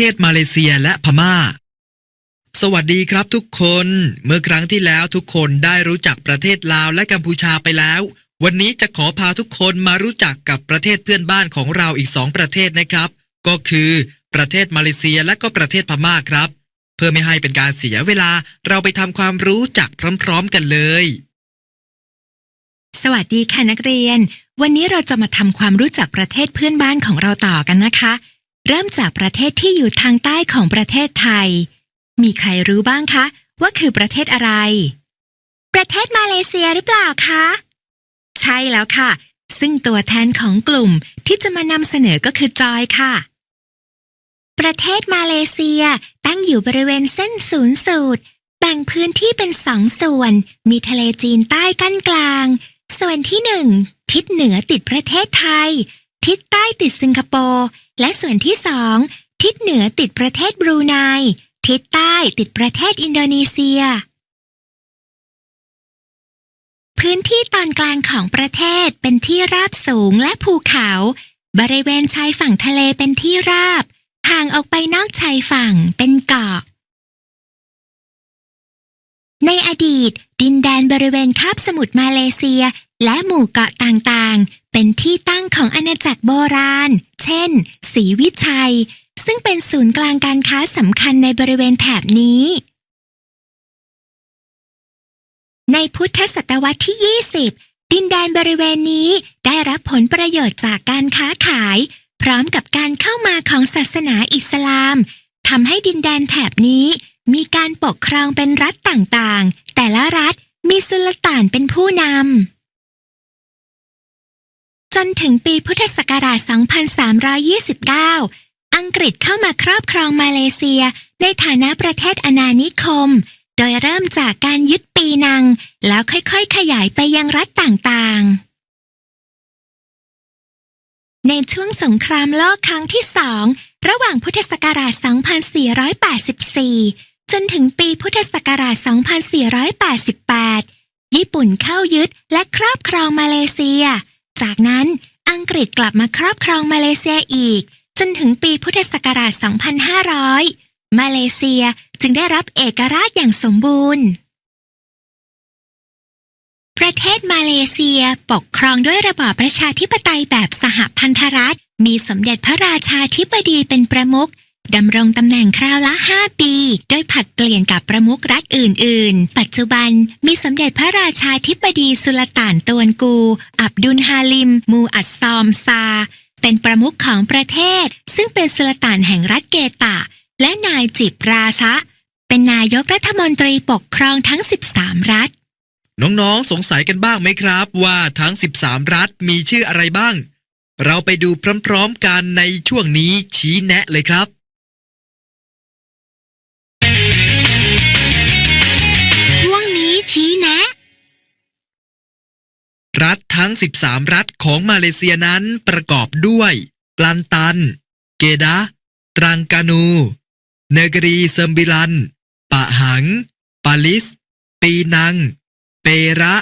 ประเทศมาเลเซียและพม่า สวัสดีครับทุกคน เมื่อครั้งที่แล้วทุกคนได้รู้จักประเทศลาวและกัมพูชาไปแล้ว วันนี้จะขอพาทุกคนมารู้จักกับประเทศเพื่อนบ้านของเราอีกสองประเทศนะครับ ก็คือประเทศมาเลเซียและก็ประเทศพม่าครับ เพื่อไม่ให้เป็นการเสียเวลาเราไปทำความรู้จักพร้อมๆกันเลย สวัสดีค่ะนักเรียน วันนี้เราจะมาทำความรู้จักประเทศเพื่อนบ้านของเราต่อกันนะคะ เริ่มจากประเทศที่อยู่ทางใต้ของประเทศไทย มีใครรู้บ้างคะ ว่าคือประเทศอะไร ประเทศมาเลเซียหรือเปล่าคะ ใช่แล้วค่ะ ซึ่งตัวแทนของกลุ่มที่จะมานำเสนอก็คือจอยค่ะ ประเทศมาเลเซียตั้งอยู่บริเวณเส้นศูนย์สูตร แบ่งพื้นที่เป็นสองส่วน มีทะเลจีนใต้กั้นกลาง ส่วนที่หนึ่งทิศเหนือติดประเทศไทย ทิศใต้ติดสิงคโปร์ และส่วนที่สองทิศเหนือติดประเทศบรูไน ทิศใต้ติดประเทศอินโดนีเซีย พื้นที่ตอนกลางของประเทศเป็นที่ราบสูงและภูเขา บริเวณชายฝั่งทะเลเป็นที่ราบ ห่างออกไปนอกชายฝั่งเป็นเกาะ ในอดีต ดินแดนบริเวณคาบสมุทรมาเลเซีย และหมู่เกาะต่างๆ เป็นที่ตั้งของอาณาจักรโบราณ เช่น ศรีวิชัย ซึ่งเป็นศูนย์กลางการค้าสำคัญในบริเวณแถบนี้ ในพุทธศตวรรษที่ 20 ดินแดนบริเวณนี้ได้รับผลประโยชน์จากการค้าขาย พร้อมกับการเข้ามาของศาสนาอิสลามทำให้ดินแดนแถบนี้ มีการปกครองเป็นรัฐต่างๆ แต่ละรัฐมีสุลต่านเป็นผู้นำ จนถึงปีพุทธศักราช 2329 อังกฤษเข้ามาครอบครองมาเลเซีย ในฐานะประเทศอาณานิคม โดยเริ่มจากการยึดปีนัง แล้วค่อยๆ ขยายไปยังรัฐต่างๆ ในช่วงสงครามโลกครั้งที่สอง ระหว่างพุทธศักราช 2484 จนถึงปีพุทธศักราช 2488 ญี่ปุ่นเข้ายึดและครอบครองมาเลเซีย จากนั้นอังกฤษกลับมาครอบครองมาเลเซียอีก จนถึงปีพุทธศักราช 2500 มาเลเซียจึงได้รับเอกราชอย่างสมบูรณ์ ประเทศมาเลเซียปกครองด้วยระบอบประชาธิปไตยแบบสหพันธรัฐ มีสมเด็จพระราชาธิบดีเป็นประมุข ดำรงตำแหน่งคราวละ 5 ปี โดยผัดเปลี่ยนกับประมุขรัฐอื่น ๆ ปัจจุบันมีสมเด็จพระราชาธิบดีสุลต่านตวนกู อับดุลฮาลิม มูอัสซอมซา เป็นประมุขของประเทศ ซึ่งเป็นสุลต่านแห่งรัฐเกตะ และนายจิบราซะเป็นนายกรัฐมนตรีปกครองทั้ง 13 รัฐ น้องๆ สงสัยกันบ้างไหมครับ ว่าทั้ง 13 รัฐมีชื่ออะไรบ้างเราไปดูพร้อมๆกันในช่วงนี้ชี้แนะเลยครับ ทั้ง 13 รัฐของมาเลเซียนั้นประกอบด้วยกลันตัน เกดะ ตรังกานู เนกรีเซมบิลัน ปะหัง ปาลิส ปีนัง เประ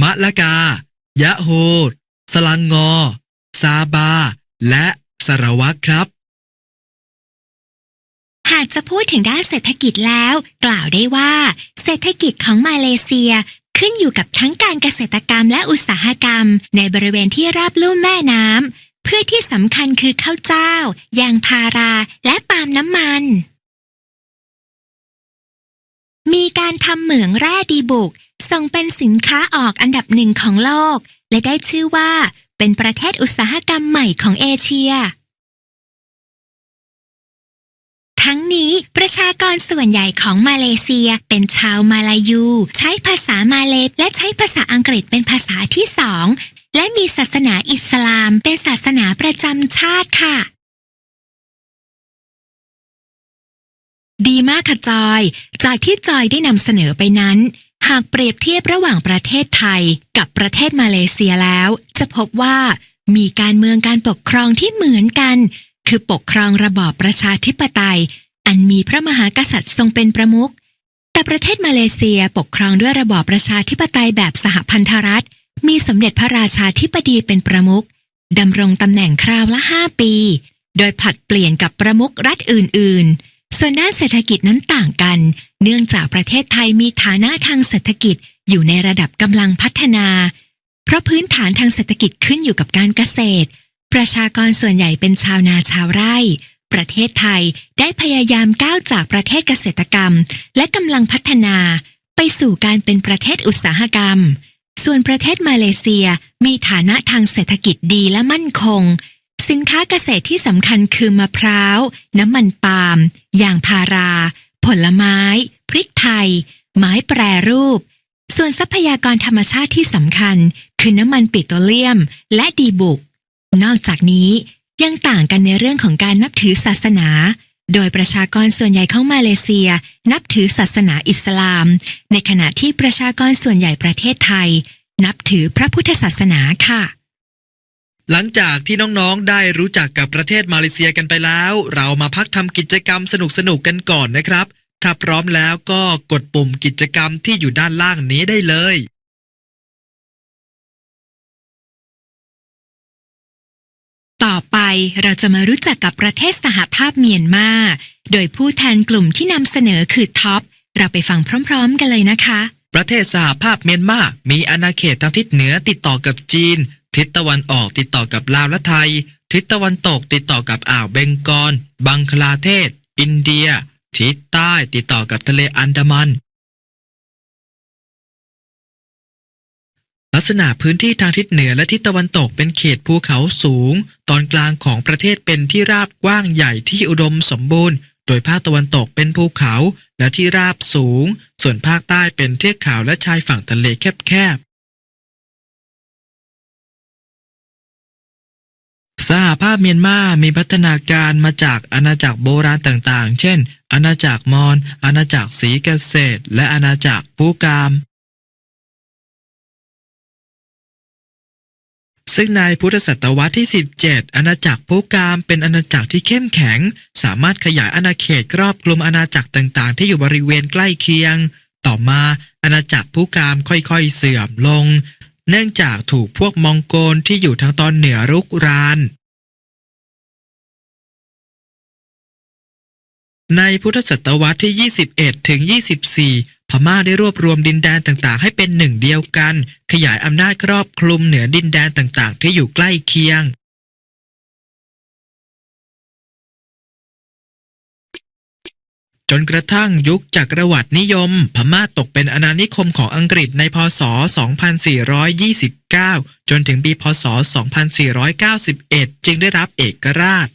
มะละกา ยะโฮสลังงอ ซาบา และสารวัตรครับ หากจะพูดถึงด้านเศรษฐกิจแล้ว กล่าวได้ว่า เศรษฐกิจของมาเลเซีย ขึ้นอยู่กับทั้งการเกษตรกรรมและอุตสาหกรรม ในบริเวณที่ราบลุ่มแม่น้ำเพื่อที่สำคัญคือข้าวเจ้า ยางพาราและปาล์มน้ำมัน มีการทำเหมืองแร่ดีบุก ส่งเป็นสินค้าออกอันดับหนึ่งของโลก และได้ชื่อว่า เป็นประเทศอุตสาหกรรมใหม่ของเอเชีย ทั้งนี้ ประชากรส่วนใหญ่ของมาเลเซียเป็นชาวมาลายู ใช้ภาษามาเลและใช้ภาษาอังกฤษเป็นภาษาที่สองและมีศาสนาอิสลามเป็นศาสนาประจำชาติค่ะ ดีมากค่ะจอย จากที่จอยได้นำเสนอไปนั้นหากเปรียบเทียบระหว่างประเทศไทยกับประเทศมาเลเซียแล้ว จะพบว่ามีการเมืองการปกครองที่เหมือนกัน คือปกครองระบอบประชาธิปไตย อันมีพระมหากษัตริย์ทรงเป็นประมุข แต่ประเทศมาเลเซียปกครองด้วยระบอบประชาธิปไตยแบบสหพันธรัฐ มีสมเด็จพระราชาธิบดีเป็นประมุขดำรงตำแหน่งคราวละ 5 ปี โดยผลัดเปลี่ยนกับประมุขรัฐอื่น ๆ ส่วนด้านเศรษฐกิจนั้นต่างกัน เนื่องจากประเทศไทยมีฐานะทางเศรษฐกิจอยู่ในระดับกำลังพัฒนา เพราะพื้นฐานทางเศรษฐกิจขึ้นอยู่กับการเกษตร ประชากรส่วนใหญ่เป็นชาวนาชาวไร่ ประเทศไทยได้พยายามก้าวจากประเทศเกษตรกรรม และกำลังพัฒนา ไปสู่การเป็นประเทศอุตสาหกรรม ส่วนประเทศมาเลเซียมีฐานะทางเศรษฐกิจดีและมั่นคง สินค้าเกษตรที่สำคัญคือมะพร้าว น้ำมันปาล์มยางพารา ผลไม้ พริกไทย ไม้แปรรูป ส่วนทรัพยากรธรรมชาติที่สำคัญ คือน้ำมันปิโตรเลียม และดีบุก นอกจากนี้ยังต่างกันในเรื่องของการนับถือศาสนา โดยประชากรส่วนใหญ่ของมาเลเซีย นับถือศาสนาอิสลาม ในขณะที่ประชากรส่วนใหญ่ประเทศไทย นับถือพระพุทธศาสนาค่ะ หลังจากที่น้องๆได้รู้จักกับประเทศมาเลเซียกันไปแล้ว เรามาพักทำกิจกรรมสนุกๆกันก่อนนะครับ ถ้าพร้อมแล้วก็กดปุ่มกิจกรรมที่อยู่ด้านล่างนี้ได้เลย ต่อไปเราจะมารู้จักกับประเทศสหภาพเมียนมา โดยผู้แทนกลุ่มที่นำเสนอคือท็อป เราไปฟังพร้อมๆกันเลยนะคะ ประเทศสหภาพเมียนมา มีอาณาเขตทางทิศเหนือติดต่อกับจีน ทิศตะวันออกติดต่อกับลาวและไทย ทิศตะวันตกติดต่อกับอ่าวเบงกอล บังคลาเทศ อินเดีย ทิศใต้ติดต่อกับทะเลอันดามัน ลักษณะพื้นที่ทางทิศเหนือและทิศตะวันตกเป็นเขตภูเขาสูง ตอนกลางของประเทศเป็นที่ราบกว้างใหญ่ที่อุดมสมบูรณ์ โดยภาคตะวันตกเป็นภูเขาและที่ราบสูง ส่วนภาคใต้เป็นเทือกเขาและชายฝั่งทะเลแคบๆสหภาพเมียนมามีพัฒนาการมาจากอาณาจักรโบราณต่างๆ เช่น อาณาจักรมอญ อาณาจักรศรีเกษตร และอาณาจักรปูกาม ซึ่งในพุทธศตวรรษที่ 17 อาณาจักรพุกามเป็นอาณาจักรที่เข้มแข็ง สามารถขยายอาณาเขตครอบคลุมอาณาจักรต่างๆ ที่อยู่บริเวณใกล้เคียง ต่อมาอาณาจักรพุกามค่อยๆเสื่อมลง เนื่องจากถูกพวกมองโกลที่อยู่ทางตอนเหนือรุกราน ในพุทธศตวรรษที่ 21 ถึง 24 พม่าได้รวบรวมดินแดนต่างๆ ให้เป็นหนึ่งเดียวกัน ขยายอำนาจครอบคลุมเหนือดินแดนต่างๆ ที่อยู่ใกล้เคียง จนกระทั่งยุคจักรวรรดินิยม พม่าตกเป็นอาณานิคมของอังกฤษในพศ 2429 จนถึงปีพศ 2491 จึงได้รับเอกราช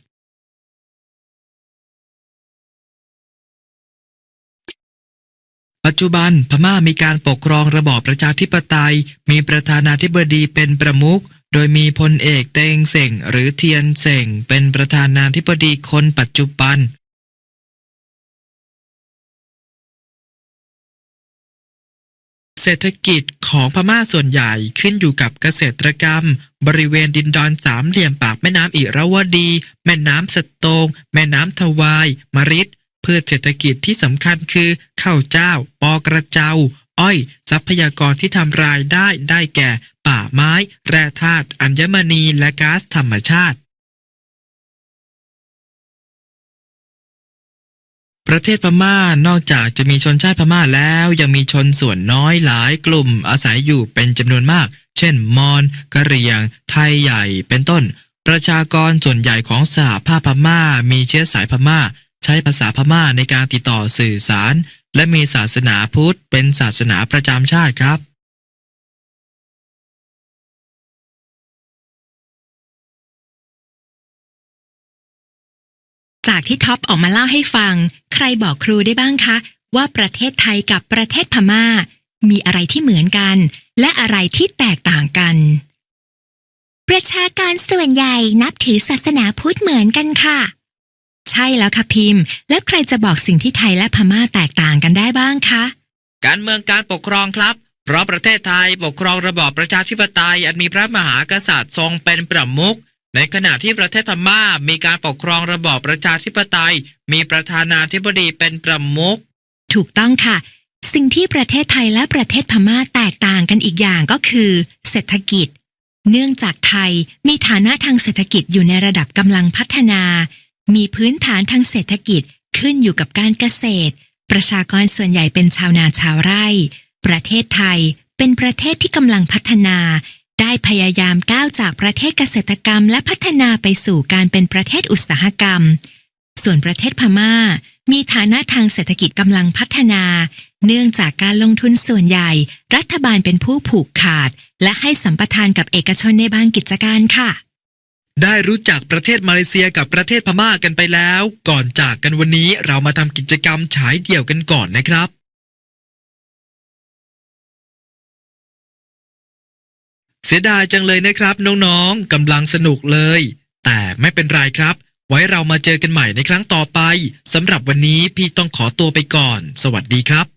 จจุบันพม่ามีการปกครองระบอบประชาธิปไตย มีประธานาธิบดีเป็นประมุข โดยมีพลเอกเตงเส่งหรือเทียนเส่งเป็นประธานาธิบดีคนปัจจุบันเศรษฐกิจของพม่าส่วนใหญ่ขึ้นอยู่กับเกษตรกรรม บริเวณดินดอนสามเหลี่ยมปากแม่น้ำอิระวดี แม่น้ำสตง แม่น้ำทวาย มริด พืชเศรษฐกิจที่สำคัญคือข้าวเจ้า ปอกระเจ้าอ้อย ทรัพยากรที่ทำรายได้ได้แก่ ป่าไม้ แร่ธาตุอัญมณีและก๊าซธรรมชาติ ประเทศพม่านอกจากจะมีชนชาติพม่าแล้วยังมีชนส่วนน้อยหลายกลุ่มอาศัยอยู่เป็นจำนวนมาก เช่น มอญกะเหรี่ยง ไทยใหญ่เป็นต้น ประชากรส่วนใหญ่ของสหภาพพม่ามีเชื้อสายพม่า ใช้ภาษาพม่าในการติดต่อสื่อสาร และมีศาสนาพุทธเป็นศาสนาประจำชาติครับจากที่ท็อปออกมาเล่าให้ฟัง ใครบอกครูได้บ้างคะ ว่าประเทศไทยกับประเทศพม่า มีอะไรที่เหมือนกัน และอะไรที่แตกต่างกัน ประชากรส่วนใหญ่นับถือศาสนาพุทธเหมือนกันค่ะ ใช่แล้วค่ะพิมพ์ แล้วใครจะบอกสิ่งที่ไทยและพม่าแตกต่างกันได้บ้างคะ การเมืองการปกครองครับ เพราะประเทศไทยปกครองระบอบประชาธิปไตยอันมีพระมหากษัตริย์ทรงเป็นประมุขในขณะที่ประเทศพม่ามีการปกครองระบอบประชาธิปไตย มีประธานาธิบดีเป็นประมุขถูกต้องค่ะ สิ่งที่ประเทศไทยและประเทศพม่าแตกต่างกันอีกอย่างก็คือ เศรษฐกิจ เนื่องจากไทยมีฐานะทางเศรษฐกิจอยู่ในระดับกำลังพัฒนา มีพื้นฐานทางเศรษฐกิจขึ้นอยู่กับการเกษตร ประชากรส่วนใหญ่เป็นชาวนาชาวไร่ ประเทศไทยเป็นประเทศที่กำลังพัฒนา ได้พยายามก้าวจากประเทศเกษตรกรรม และพัฒนาไปสู่การเป็นประเทศอุตสาหกรรม ส่วนประเทศพม่า มีฐานะทางเศรษฐกิจกำลังพัฒนา เนื่องจากการลงทุนส่วนใหญ่ รัฐบาลเป็นผู้ผูกขาด และให้สัมปทานกับเอกชนในบางกิจการค่ะ ได้รู้จักประเทศมาเลเซียกับประเทศพม่ากันไปแล้ว ก่อนจากกันวันนี้เรามาทำกิจกรรมฉายเดี่ยวกันก่อนนะครับ เสียดายจังเลยนะครับ น้องๆกำลังสนุกเลย แต่ไม่เป็นไรครับ ไว้เรามาเจอกันใหม่ในครั้งต่อไปสำหรับวันนี้พี่ต้องขอตัวไปก่อน สวัสดีครับ